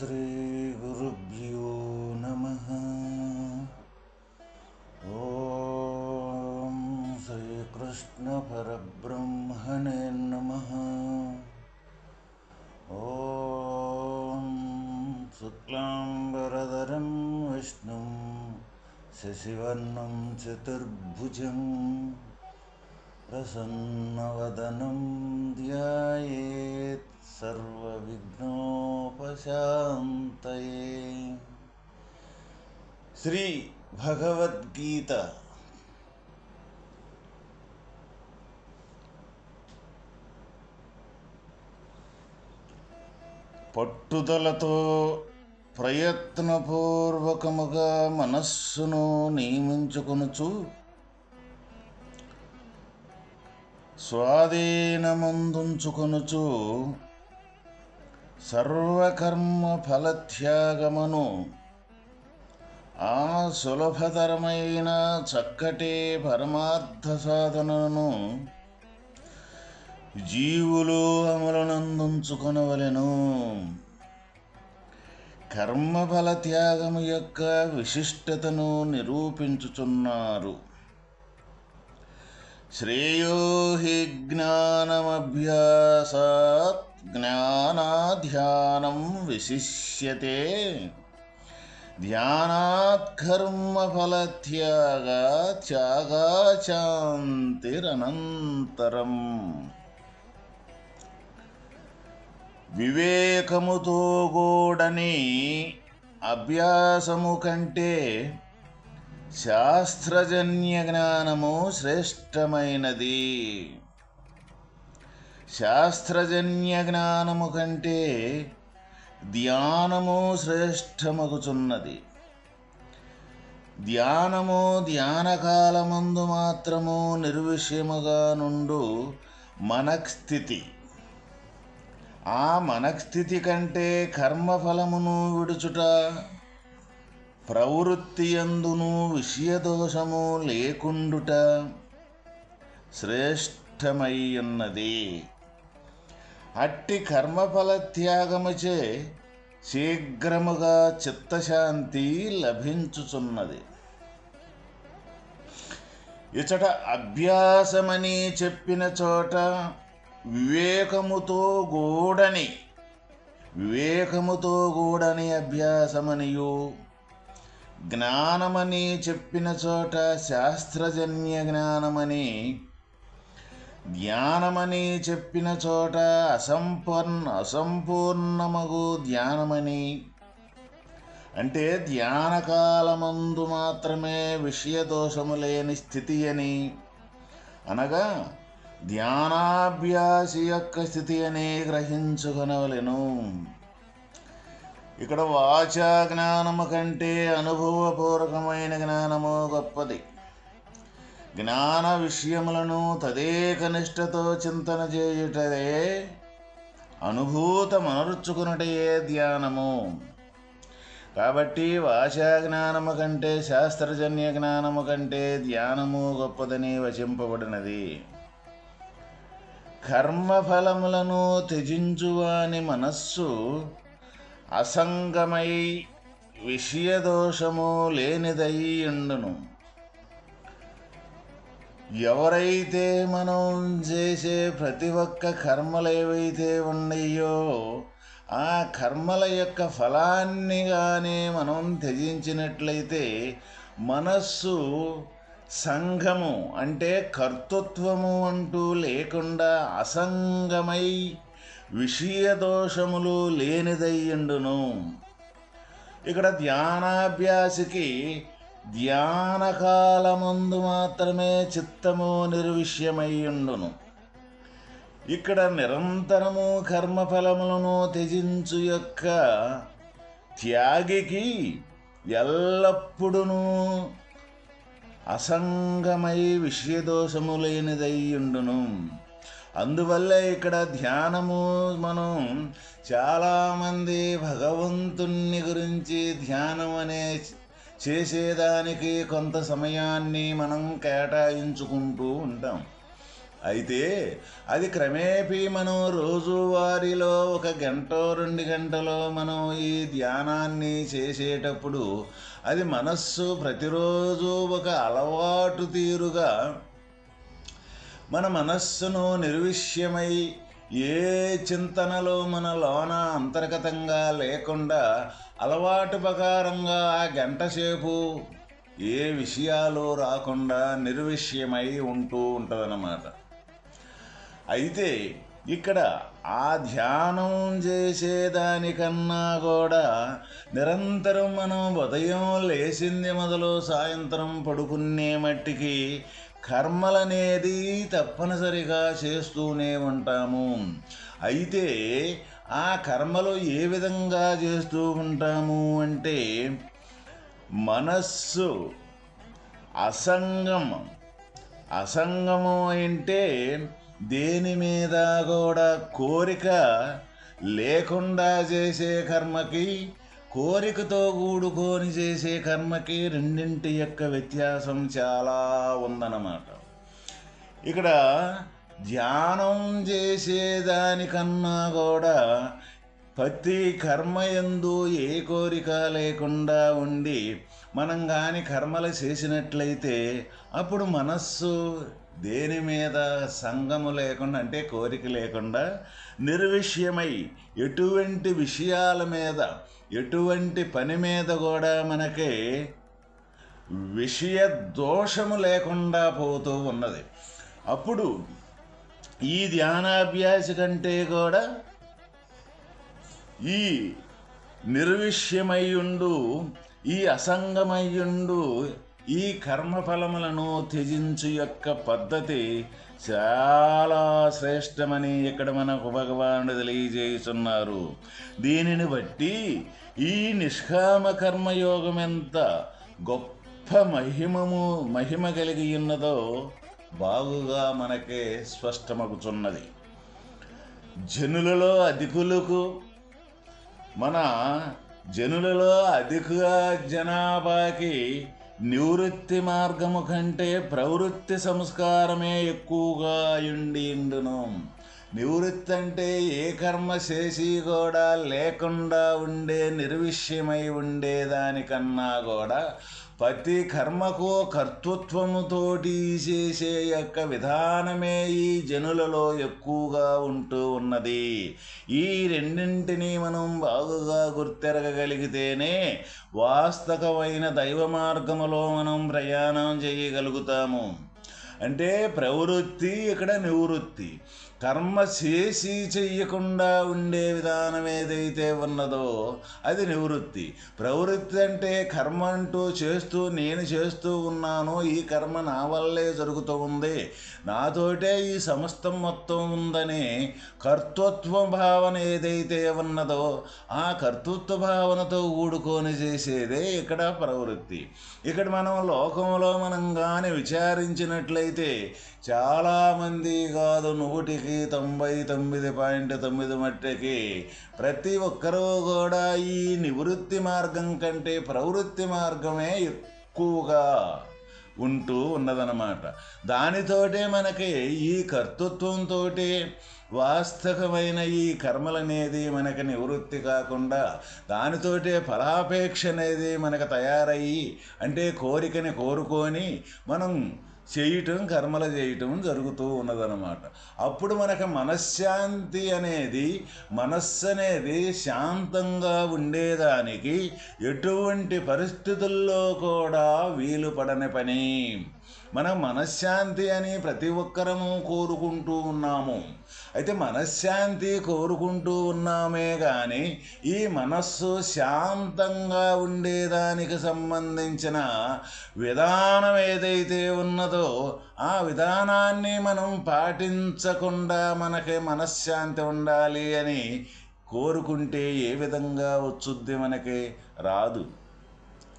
श्रीगुरुभ्यो नमः। ॐ श्रीकृष्णपरब्रह्मणे नमः। ॐ शुक्लाम्बरधरं विष्णुं शशिवर्णं चतुर्भुजं प्रसन्नवदनं ध्यायेत् శాంతయే శ్రీ భగవద్గీత పట్టుదలతో ప్రయత్నపూర్వకముగా మనస్సును నియమించుకొనుచు స్వాధీనమందుంచుకొనుచు సర్వకర్మ ఫలత్యాగమును ఆ సులభతరమైన చక్కటి పరమార్థ సాధనను జీవులు అమలునందుంచుకొనవలెను. కర్మఫల త్యాగము యొక్క విశిష్టతను నిరూపించుచున్నారు. శ్రేయో హి జ్ఞానమభ్యాసాత్ జ్ఞానాధ్యానం విశిష్యతే. ధ్యానాత్ కర్మఫలత్యాగ త్యాగాచాంతిరనంతరం వివేకముతో గోడని అభ్యాసము కంటే శాస్త్రజన్య జ్ఞానము శ్రేష్టమైనది. శాస్త్రజన్య జ్ఞానము కంటే ధ్యానము శ్రేష్టమగుచున్నది. ధ్యానము ధ్యానకాలమందు మాత్రము నిర్విషయముగా నుండు మనఃస్థితి ఆ మనఃస్థితి కంటే కర్మఫలమును విడుచుట ప్రవృత్తి ఎందును విషయదోషము లేకుండుట శ్రేష్టమై ఉన్నది అట్టి కర్మఫల త్యాగముచే శీఘ్రముగా చిత్తశాంతి లభించుచున్నది. ఇచట అభ్యాసమని చెప్పిన చోట వివేకముతో గూడని వివేకముతో గూడని అభ్యాసమనియు. జ్ఞానమని చెప్పిన చోట శాస్త్రజన్య జ్ఞానమని ధ్యానమని చెప్పిన చోట అసంపూర్ణ అసంపూర్ణమగు ధ్యానమని. అంటే ధ్యానకాలమందు మాత్రమే విషయదోషము లేని స్థితి అని అనగా ధ్యానాభ్యాసి యొక్క స్థితి అని గ్రహించుకొనవలెను. ఇక్కడ వాచా జ్ఞానము కంటే అనుభవపూర్వకమైన జ్ఞానము గొప్పది. జ్ఞాన విషయములను తదేక నిష్ఠతో చింతన చేయుటదే అనుభూతమనర్చుకున్నటయే ధ్యానము. కాబట్టి భాషా జ్ఞానము కంటే శాస్త్రజన్య జ్ఞానము కంటే ధ్యానము గొప్పదని వచింపబడినది. కర్మఫలములను త్యజించువాని మనస్సు అసంగమై విషయదోషము లేనిదై ఉండును ఎవరైతే మనం చేసే ప్రతి ఒక్క కర్మలు ఏవైతే ఉన్నాయో ఆ కర్మల యొక్క ఫలాన్ని కానీ మనం త్యజించినట్లయితే మనస్సు సంఘము అంటే కర్తృత్వము అంటూ లేకుండా అసంగమై విషయ దోషములు లేనిదయ్యుండును ఇక్కడ ధ్యానాభ్యాసికి ధ్యానకాలమందు మాత్రమే చిత్తము నిర్విష్యమయ్యుండును. ఇక్కడ నిరంతరము కర్మఫలములను త్యజించు యొక్క త్యాగికి ఎల్లప్పుడూ అసంగమై విషయదోషము లేనిదయ్యుండును అందువల్ల ఇక్కడ ధ్యానము మనం చాలామంది భగవంతుణ్ణి గురించి ధ్యానం అనే చేసేదానికి కొంత సమయాన్ని మనం కేటాయించుకుంటూ ఉంటాం. అయితే అది క్రమేపీ మనం రోజువారీలో ఒక గంట రెండు గంటలో మనం ఈ ధ్యానాన్ని చేసేటప్పుడు అది మనస్సు ప్రతిరోజు ఒక అలవాటు తీరుగా మన మనస్సును నిర్విష్యమై ఏ చింతనలో మన లోన అంతర్గతంగా లేకుండా అలవాటు ప్రకారంగా గంటసేపు ఏ విషయాలు రాకుండా నిర్విషయమై ఉంటూ ఉంటుందన్నమాట. అయితే ఇక్కడ ఆ ధ్యానం చేసేదానికన్నా కూడా నిరంతరం మనం ఉదయం లేచింది మొదలు సాయంత్రం పడుకునే మట్టికి కర్మలనేది తప్పనిసరిగా చేస్తూనే ఉంటాము. అయితే ఆ కర్మలు ఏ విధంగా చేస్తూ ఉంటాము అంటే మనస్సు అసంగమం అసంగము అంటే దేని మీద కూడా కోరిక లేకుండా చేసే కర్మకి కోరికతో కూడుకొని చేసే కర్మకి రెండింటి యొక్క వ్యత్యాసం చాలా ఉందన్నమాట. ఇక్కడ ధ్యానం చేసేదానికన్నా కూడా ప్రతి కర్మ ఎందు ఏ కోరిక లేకుండా ఉండి మనం కానీ కర్మలు చేసినట్లయితే అప్పుడు మనస్సు దేని మీద సంగము లేకుండా అంటే కోరిక లేకుండా నిర్విషయమై ఎటువంటి విషయాల మీద ఎటువంటి పని మీద కూడా మనకి విషయ దోషము లేకుండా పోతూ ఉన్నది. అప్పుడు ఈ ధ్యానాభ్యాస కంటే కూడా ఈ నిర్విష్యమయ్యుండు ఈ అసంగమయ్యుండు ఈ కర్మఫలములను త్యజించు యొక్క పద్ధతి చాలా శ్రేష్టమని ఇక్కడ మనకు భగవానుడు తెలియజేస్తున్నారు దీనిని బట్టి ఈ నిష్కామ కర్మయోగం ఎంత గొప్ప మహిమము మహిమ కలిగి ఉన్నదో బాగుగా మనకే స్పష్టమగుచున్నది. జనులలో అధికులకు మన జనులలో అధిక జనాభాకి నివృత్తి మార్గము కంటే ప్రవృత్తి సంస్కారమే ఎక్కువగా ఉండిండును నివృత్తి అంటే ఏ కర్మ చేసి కూడా లేకుండా ఉండే నిర్విషయమై ఉండేదానికన్నా కూడా ప్రతి కర్మకు కర్తృత్వముతోటి చేసే యొక్క విధానమే ఈ జనులలో ఎక్కువగా ఉంటూ ఉన్నది. ఈ రెండింటినీ మనం బాగుగా గుర్తెరగగలిగితేనే వాస్తవమైన దైవ మార్గములో మనం ప్రయాణం చేయగలుగుతాము. అంటే ప్రవృత్తి ఇక్కడ నివృత్తి. కర్మ చేసి చెయ్యకుండా ఉండే విధానం ఏదైతే ఉన్నదో అది నివృత్తి. ప్రవృత్తి అంటే కర్మ అంటూ చేస్తూ నేను చేస్తూ ఉన్నాను ఈ కర్మ నా వల్లే జరుగుతూ ఉంది. నాతోటే ఈ సమస్తం మొత్తం ఉందని కర్తృత్వ భావన ఏదైతే ఉన్నదో ఆ కర్తృత్వ భావనతో ఊడుకొని చేసేదే ఇక్కడ ప్రవృత్తి. ఇక్కడ మనం లోకంలో మనం కానీ విచారించినట్లయితే అయితే చాలామంది కాదు నూటికి తొంభై తొమ్మిది పాయింట్ తొమ్మిది మట్టికి. ప్రతి ఒక్కరూ కూడా ఈ నివృత్తి మార్గం కంటే ప్రవృత్తి మార్గమే ఎక్కువగా ఉంటూ ఉన్నదన్నమాట. దానితోటే మనకి ఈ కర్తృత్వంతో వాస్తవమైన ఈ కర్మలనేది మనకి నివృత్తి కాకుండా దానితోటే ఫలాపేక్ష అనేది మనకు తయారయ్యి అంటే కోరికని కోరుకొని మనం చేయటం కర్మలు చేయటం జరుగుతూ ఉన్నదన్నమాట. అప్పుడు మనకి మనశ్శాంతి అనేది మనస్సు అనేది శాంతంగా ఉండేదానికి ఎటువంటి పరిస్థితుల్లో కూడా వీలు పడని పని. మనం మనశ్శాంతి అని ప్రతి ఒక్కరము కోరుకుంటూ ఉన్నాము. అయితే మనశ్శాంతి కోరుకుంటూ ఉన్నామే కానీ ఈ మనస్సు శాంతంగా ఉండేదానికి సంబంధించిన విధానం ఏదైతే ఉన్నదో ఆ విధానాన్ని మనం పాటించకుండా మనకి మనశ్శాంతి ఉండాలి అని కోరుకుంటే ఏ విధంగా వచ్చుద్ది మనకి? రాదు.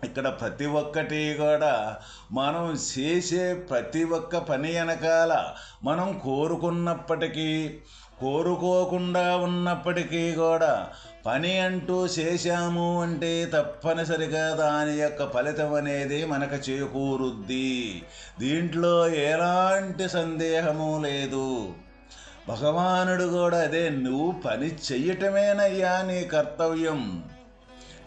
ఇక్కడ ప్రతి ఒక్కటి కూడా మనం చేసే ప్రతి ఒక్క పని వెనకాల మనం కోరుకున్నప్పటికీ కోరుకోకుండా ఉన్నప్పటికీ కూడా పని అంటూ చేశాము అంటే తప్పనిసరిగా దాని యొక్క ఫలితం అనేది మనకు చేకూరుద్ది. దీంట్లో ఎలాంటి సందేహము లేదు. భగవానుడు కూడా అదే నువ్వు పని చెయ్యటమేనయ్యా నీ కర్తవ్యం.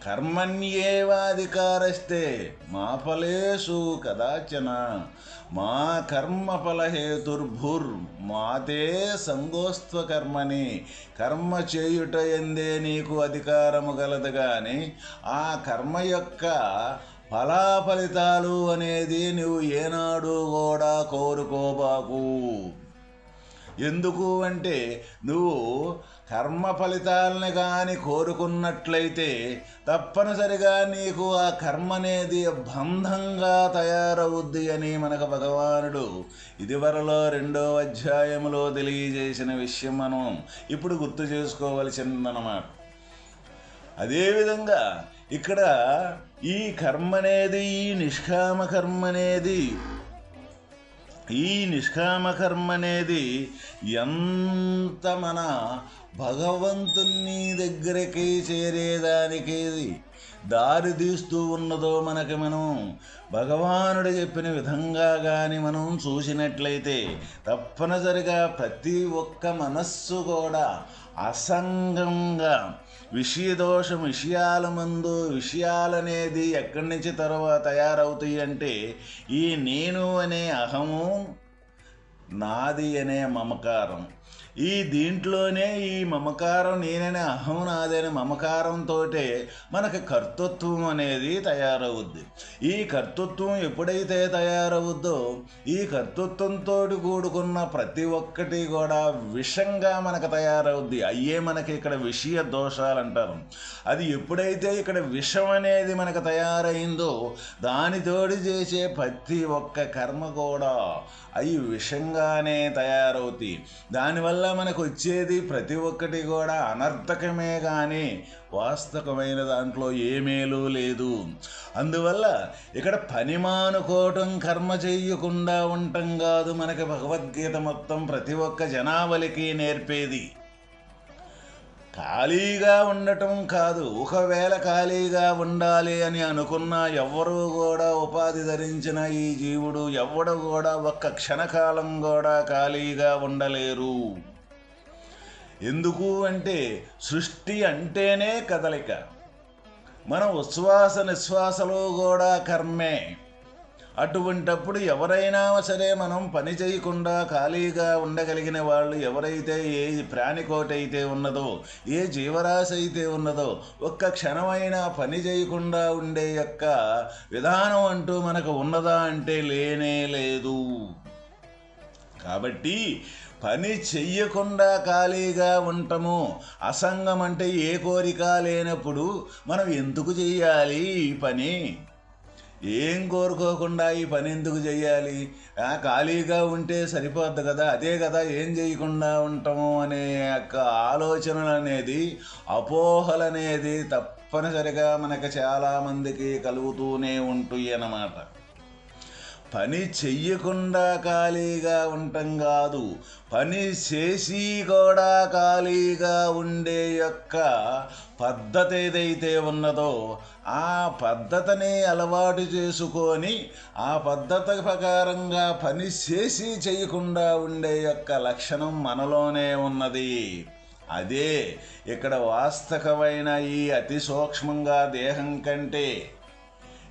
కర్మణ్యేవాధికారస్తే మా ఫలేషు కదాచన. మా కర్మఫలహేతుర్భుర్ మాతే సంగోస్త్వ కర్మని కర్మ చేయుట ఎందే నీకు అధికారము గలదు కానీ ఆ కర్మ యొక్క ఫలాఫలితాలు అనేది నువ్వు ఏనాడు కూడా కోరుకోబాకు. ఎందుకు అంటే నువ్వు కర్మ ఫలితాలని కానీ కోరుకున్నట్లయితే తప్పనిసరిగా నీకు ఆ కర్మ అనేది బంధంగా తయారవుద్ది అని మనకు భగవానుడు ఇదివరలో రెండో అధ్యాయములో తెలియజేసిన విషయం మనం ఇప్పుడు గుర్తు చేసుకోవలసిందన్నమాట. అదేవిధంగా ఇక్కడ ఈ కర్మ అనేది ఈ నిష్కామ కర్మ అనేది ఈ నిష్కామకర్మ అనేది ఎంత మన భగవంతుని దగ్గరికి చేరేదానికి దారి తీస్తూ ఉన్నదో మనకి మనం భగవానుడు చెప్పిన విధంగా కానీ మనం చూసినట్లయితే తప్పనిసరిగా ప్రతి ఒక్క మనస్సు కూడా అసంగంగా విషయదోషం విషయాల మందు విషయాలనేది ఎక్కడి నుంచి తర్వాత తయారవుతాయి అంటే ఈ నేను అనే అహము నాది అనే మమకారం. ఈ దీంట్లోనే ఈ మమకారం నేననే అహం నాదని మమకారంతో మనకు కర్తృత్వం అనేది తయారవుద్ది. ఈ కర్తృత్వం ఎప్పుడైతే తయారవుద్దో ఈ కర్తృత్వంతో కూడుకున్న ప్రతి ఒక్కటి కూడా విషంగా మనకు తయారవుద్ది. అయ్యే మనకి ఇక్కడ విషయ దోషాలు అంటారు అది ఎప్పుడైతే ఇక్కడ విషం అనేది మనకు తయారైందో దానితోడి చేసే ప్రతి ఒక్క కర్మ కూడా అవి విషంగానే తయారవుతాయి దానివల్ల మనకు వచ్చేది ప్రతి ఒక్కటి కూడా అనర్థకమే కానీ వాస్తవమైన దాంట్లో ఏ మేలు లేదు. అందువల్ల ఇక్కడ పని మానుకోవటం కర్మ చెయ్యకుండా ఉండటం కాదు మనకి భగవద్గీత మొత్తం ప్రతి ఒక్క జనావళికి నేర్పేది. ఖాళీగా ఉండటం కాదు ఒకవేళ ఖాళీగా ఉండాలి అని అనుకున్న ఎవ్వరూ కూడా ఉపాధి ధరించిన ఈ జీవుడు ఎవడు కూడా ఒక్క క్షణకాలం కూడా ఖాళీగా ఉండలేరు. ఎందుకు అంటే సృష్టి అంటేనే కదలిక. మన ఉచ్ఛ్వాస నిశ్వాసలో కూడా కర్మే. అటువంటప్పుడు ఎవరైనా సరే మనం పని చేయకుండా ఖాళీగా ఉండగలిగిన వాళ్ళు ఎవరైతే ఏ ప్రాణికోటైతే అయితే ఉన్నదో ఏ జీవరాశి అయితే ఉన్నదో ఒక్క క్షణమైనా పని చేయకుండా ఉండే యొక్క విధానం అంటూ మనకు ఉన్నదా అంటే లేనే లేదు. కాబట్టి పని చెయ్యకుండా ఖాళీగా ఉండటము అసంగం అంటే ఏ కోరిక లేనప్పుడు మనం ఎందుకు చెయ్యాలి ఈ పని? ఏం కోరుకోకుండా ఈ పని ఎందుకు చెయ్యాలి? ఖాళీగా ఉంటే సరిపోద్ది కదా అదే కదా ఏం చేయకుండా ఉంటాము అనే యొక్క ఆలోచనలు అనేది అపోహలు అనేది తప్పనిసరిగా మనకు చాలామందికి కలుగుతూనే ఉంటాయి అన్నమాట పని చెయ్యకుండా ఖాళీగా ఉండటం కాదు. పని చేసి కూడా ఖాళీగా ఉండే యొక్క పద్ధతి ఏదైతే ఉన్నదో ఆ పద్ధతిని అలవాటు చేసుకొని ఆ పద్ధతి ప్రకారంగా పని చేసి చేయకుండా ఉండే యొక్క లక్షణం మనలోనే ఉన్నది. అదే ఇక్కడ వాస్తవమైన ఈ అతి సూక్ష్మంగా దేహం కంటే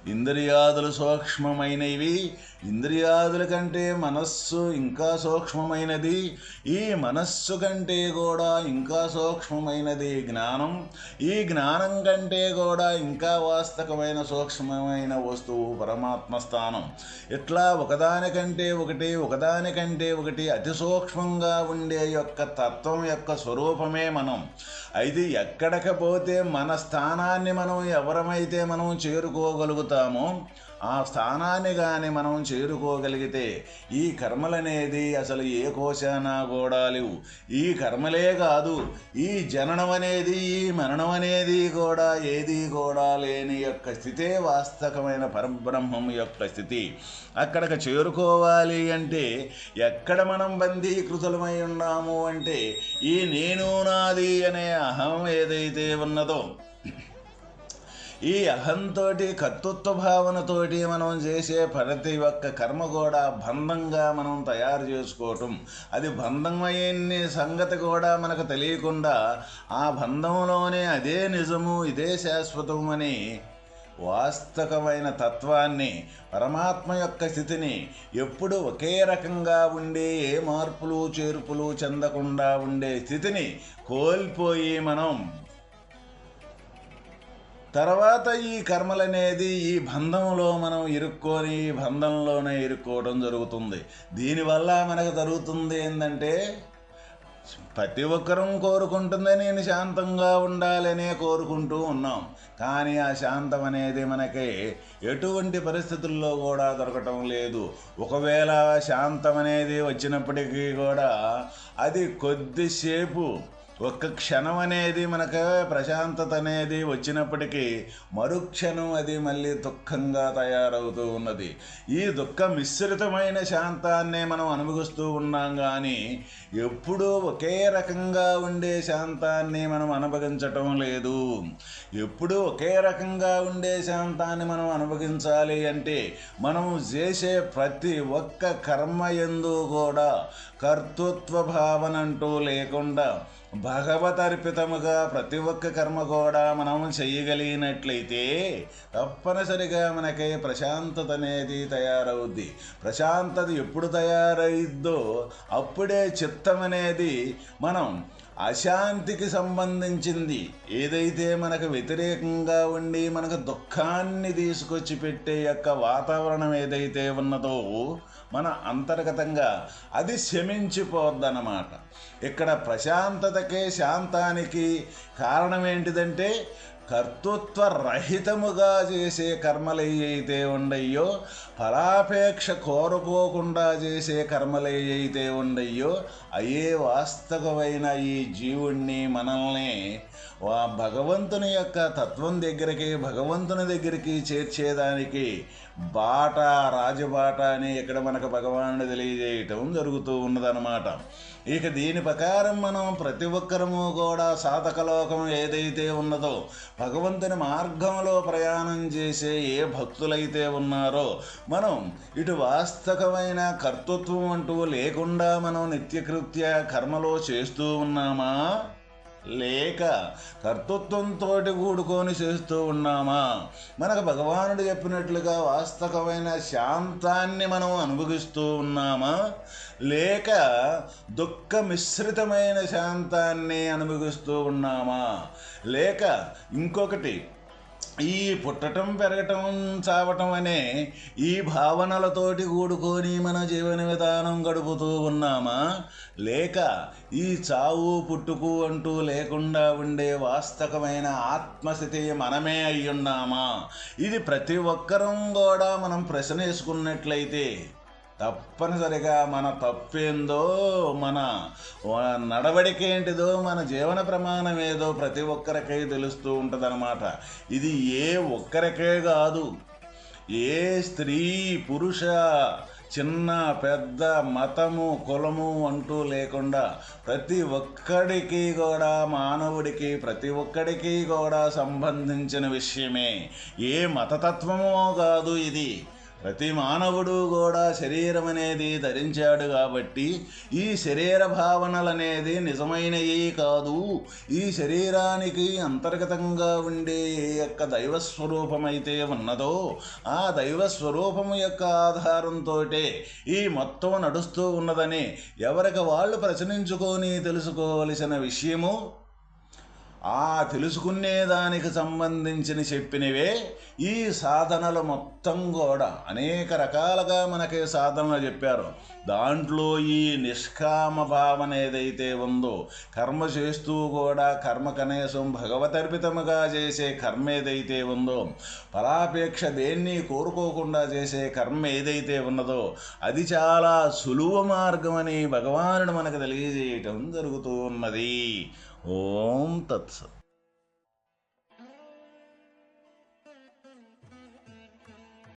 ఇంద్రియాదులు సూక్ష్మమైనవి. ఇంద్రియాదుల కంటే మనస్సు ఇంకా సూక్ష్మమైనది. ఈ మనస్సు కంటే కూడా ఇంకా సూక్ష్మమైనది జ్ఞానం. ఈ జ్ఞానం కంటే కూడా ఇంకా వాస్తవమైన సూక్ష్మమైన వస్తువు పరమాత్మ స్థానం. ఇట్లా ఒకదానికంటే ఒకటి ఒకదానికంటే ఒకటి అతి సూక్ష్మంగా ఉండే యొక్క తత్వం యొక్క స్వరూపమే మనం. అయితే ఎక్కడకపోతే మన స్థానాన్ని మనం ఎవరమైతే మనం చేరుకోగలుగుతాం చేరుతామో ఆ స్థానాన్ని కానీ మనం చేరుకోగలిగితే ఈ కర్మలనేది అసలు ఏ కోశానా కూడా లేవు. ఈ కర్మలే కాదు ఈ జననం అనేది ఈ మరణం అనేది కూడా ఏది కూడా లేని యొక్క స్థితే వాస్తవమైన పరబ్రహ్మం యొక్క స్థితి. అక్కడికి చేరుకోవాలి అంటే ఎక్కడ మనం బందీకృతులమై ఉన్నాము అంటే ఈ నేను నాది అనే అహం ఏదైతే ఉన్నదో ఈ అహంతోటి కర్తృత్వ భావనతోటి మనం చేసే ప్రతి ఒక్క కర్మ కూడా బంధంగా మనం తయారు చేసుకోవటం. అది బంధమయ్యే సంగతి కూడా మనకు తెలియకుండా ఆ బంధంలోనే అదే నిజము ఇదే శాశ్వతం అని వాస్తవమైన తత్వాన్ని పరమాత్మ యొక్క స్థితిని ఎప్పుడు ఒకే రకంగా ఉండే ఏ మార్పులు చేర్పులు చెందకుండా ఉండే స్థితిని కోల్పోయి మనం తర్వాత ఈ కర్మలనేది ఈ బంధంలో మనం ఇరుక్కొని ఈ బంధంలోనే ఇరుక్కోవడం జరుగుతుంది. దీనివల్ల మనకు జరుగుతుంది ఏంటంటే ప్రతి ఒక్కరూ కోరుకుంటుంది నేను శాంతంగా ఉండాలనే కోరుకుంటూ ఉన్నాం. కానీ ఆ శాంతం అనేది మనకి ఎటువంటి పరిస్థితుల్లో కూడా దొరకటం లేదు. ఒకవేళ శాంతం అనేది వచ్చినప్పటికీ కూడా అది కొద్దిసేపు ఒక్క క్షణం అనేది మనకు ప్రశాంతత అనేది వచ్చినప్పటికీ మరుక్షణం అది మళ్ళీ దుఃఖంగా తయారవుతూ ఉన్నది. ఈ దుఃఖ మిశ్రితమైన శాంతాన్నే మనం అనుభవిస్తూ ఉన్నాం కానీ ఎప్పుడూ ఒకే రకంగా ఉండే శాంతాన్ని మనం అనుభవించటం లేదు. ఎప్పుడూ ఒకే రకంగా ఉండే శాంతాన్ని మనం అనుభవించాలి అంటే మనం చేసే ప్రతి ఒక్క కర్మ ఎందు కూడా కర్తృత్వ భావన అంటూ లేకుండా భగవతర్పితముగా ప్రతి ఒక్క కర్మ కూడా మనం చేయగలిగినట్లయితే తప్పనిసరిగా మనకి ప్రశాంతత అనేది తయారవుద్ది. ప్రశాంతత ఎప్పుడు తయారైద్దో అప్పుడే చిత్తం అనేది మనం అశాంతికి సంబంధించింది. ఏదైతే మనకు వ్యతిరేకంగా ఉండి మనకు దుఃఖాన్ని తీసుకొచ్చి పెట్టే యొక్క వాతావరణం ఏదైతే ఉన్నదో మన అంతర్గతంగా అది శమించిపోద్దన్నమాట. ఇక్కడ ప్రశాంతతకే శాంతానికి కారణం ఏంటిదంటే కర్తృత్వ రహితముగా చేసే కర్మలయ్యైతే ఉండయ్యో ఫలాపేక్ష కోరుకోకుండా చేసే కర్మలయ్యైతే ఉండయ్యో అయ్యే వాస్తవమైన ఈ జీవుణ్ణి మనల్ని వా భగవంతుని యొక్క తత్వం దగ్గరికి భగవంతుని దగ్గరికి చేర్చేదానికి బాట రాజబాట అని ఇక్కడ మనకు భగవానుడు తెలియజేయటం జరుగుతూ ఉన్నదన్నమాట. ఇక దీని ప్రకారం మనం ప్రతి ఒక్కరము కూడా సాధకలోకం ఏదైతే ఉన్నదో భగవంతుని మార్గంలో ప్రయాణం చేసే ఏ భక్తులైతే ఉన్నారో మనం ఇటు వాస్తవమైన కర్తృత్వం అంటూ లేకుండా మనం నిత్యకృత్య కర్మలో చేస్తూ ఉన్నామా? లేక కర్తృత్వంతో కూడుకొని చేస్తూ ఉన్నామా? మనకు భగవానుడు చెప్పినట్లుగా వాస్తవమైన శాంతాన్ని మనం అనుభవిస్తూ ఉన్నామా? లేక దుఃఖ మిశ్రితమైన శాంతాన్ని అనుభవిస్తూ ఉన్నామా? లేక ఇంకొకటి ఈ పుట్టటం పెరగటం చావటం అనే ఈ భావనలతోటి కూడుకొని మన జీవన విధానం గడుపుతూ ఉన్నామా? లేక ఈ చావు పుట్టుకు అంటూ లేకుండా ఉండే వాస్తవమైన ఆత్మస్థితి మనమే అయ్యున్నామా? ఇది ప్రతి ఒక్కరం కూడా మనం ప్రశ్న వేసుకున్నట్లయితే తప్పనిసరిగా మన తప్పేందో మన నడవడిక ఏంటిదో మన జీవన ప్రమాణం ఏదో ప్రతి ఒక్కరికై తెలుస్తూ ఉంటుందన్నమాట. ఇది ఏ ఒక్కరికే కాదు. ఏ స్త్రీ పురుష చిన్న పెద్ద మతము కులము అంటూ లేకుండా ప్రతి ఒక్కడికి కూడా మానవుడికి ప్రతి ఒక్కడికి కూడా సంబంధించిన విషయమే. ఏ మతతత్వమో కాదు ఇది. ప్రతి మానవుడు కూడా శరీరం అనేది ధరించాడు కాబట్టి ఈ శరీర భావనలు అనేది నిజమైనవి కాదు. ఈ శరీరానికి అంతర్గతంగా ఉండే ఏ యొక్క దైవస్వరూపమైతే ఉన్నదో ఆ దైవస్వరూపము యొక్క ఆధారంతో ఈ మొత్తం నడుస్తూ ఉన్నదని ఎవరికి వాళ్ళు ప్రశ్నించుకొని తెలుసుకోవలసిన విషయము ఆ తెలుసుకునే దానికి సంబంధించిన చెప్పినవే ఈ సాధనలు మొత్తం కూడా అనేక రకాలుగా మనకి సాధనలు చెప్పారు. దాంట్లో ఈ నిష్కామ భావన ఏదైతే ఉందో కర్మ చేస్తూ కూడా కర్మ కనీసం భగవతర్పితముగా చేసే కర్మ ఏదైతే ఉందో ఫలాపేక్ష దేన్ని కోరుకోకుండా చేసే కర్మ ఏదైతే ఉన్నదో అది చాలా సులువ మార్గం అని భగవానుడు మనకు తెలియజేయటం జరుగుతూ ఉన్నది. ఓం తత్సత్